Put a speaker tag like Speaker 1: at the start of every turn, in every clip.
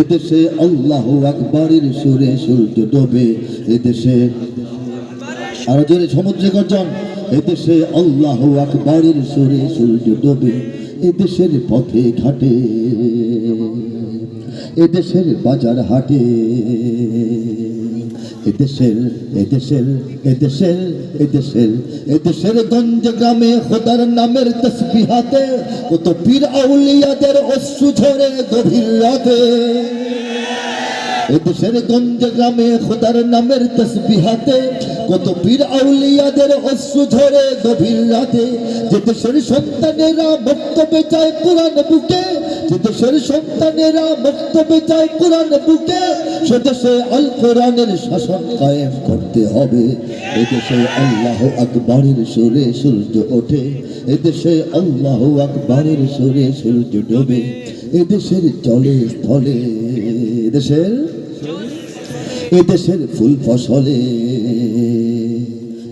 Speaker 1: এদেশে আল্লাহ আকবরের সুরে সূর্য ডোবে, এদেশে আরও জোরে সমুদ্রে গর্জন, এদেশে আল্লাহ আকবরের সুরে সূর্য ডোবে, এদেশের পথে ঘাটে, এদেশের বাজার হাটে। এদেশের গঞ্জ গ্রামে নামের তসবিহাতে কত পীর আউলিয়াদের অশ্রু ঝরে গভীর রাতে। গঞ্জ গ্রামে খোদার নামের তসবিহাতে কত আউলিয়াদের অশ্রু গভীর রাতে। যে দেশের সন্তানেরা বক্তব্যে চায় কোরআন বুকে যে সন্তানেরা বক্তব্যে চায় কোরআন বুকে, সে আল কোরআনের শাসন কায়েম করতে হবে। এদেশে আল্লাহ আকবরের সুরে সূর্য ওঠে। এদেশে আল্লাহ আকবরের সুরে সূর্য ডোবে। এদেশের জলে স্থলে এদেশের এদেশের ফুল ফসলে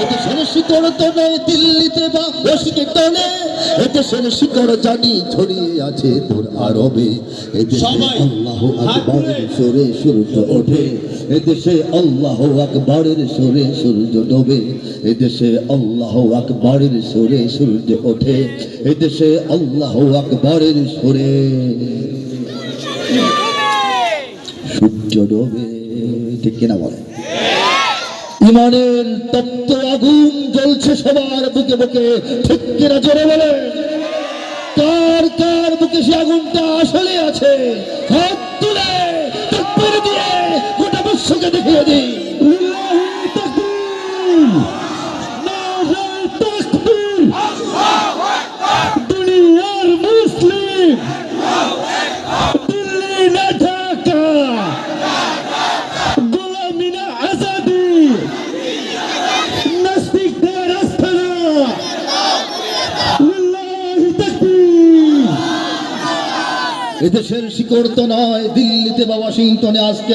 Speaker 1: এদেশের শিকড় তো নয় দিল্লিতে বা ওয়াশিংটনে এদেশের শিকড় জানি ছড়িয়ে আছে তোর আরবে। এদেশে আল্লাহ আকবরের। সুরে সূর্য ওঠে। এদেশে আল্লাহ আকবরের সুরে সূর্য ডোবে। এদেশে আল্লাহ আকবরের সুরে সূর্য ওঠে। এদেশে আল্লাহ আকবরের সুরে সূর্য ডোবে। ঠিক কিনা বলে? ইমানের তপ্ত আগুন জ্বলছে সবার বুকে বুকে। ঠিক কিনা জোরে বলে কার কার বুকে সে আগুনটা আসলে আছে? হাত তুলে তাকবীর দিয়ে গোটা বিশ্বকে দেখিয়ে দিই
Speaker 2: দুনিয়ার মুসলিম।
Speaker 1: এদেশের শিকড় তো নয় দিল্লিতে বা ওয়াশিংটনে আজকে